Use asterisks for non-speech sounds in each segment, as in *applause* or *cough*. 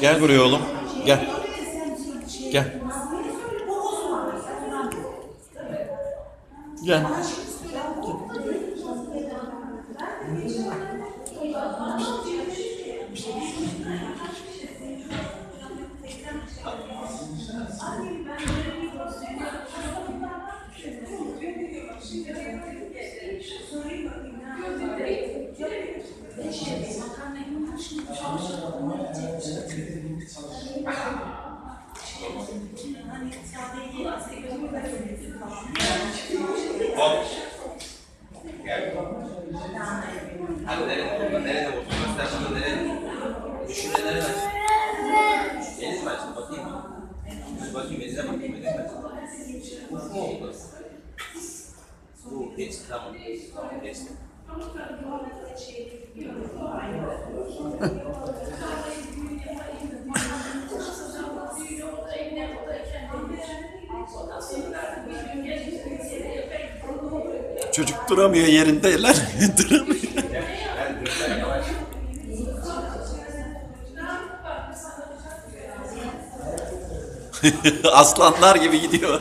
Gel buraya oğlum. Gel. Gel. Gel. Abi nerede? Burada nerede bu? Göster şimdi nerede? Düşünce nerede? Deniz mi açtın? Bakayım mı? Dur bakayım denize bakayım. Deniz mi açtın? Uf mu oldu? Bu geçti tamam. Tamam geçti. Çocuk duramıyor yerinde lan. *laughs* duramıyor. Aslanlar gibi gidiyor.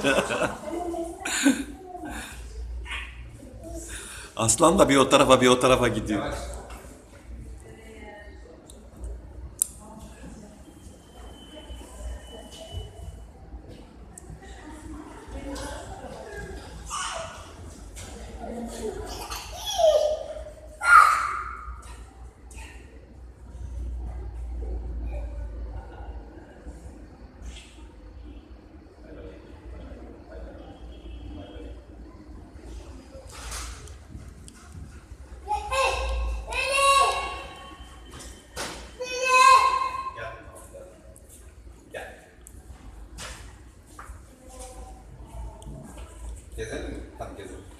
Aslan da bir o tarafa bir o tarafa gidiyor. Yavaş. Gel. Gel. Gezelim mi? Hadi gezelim.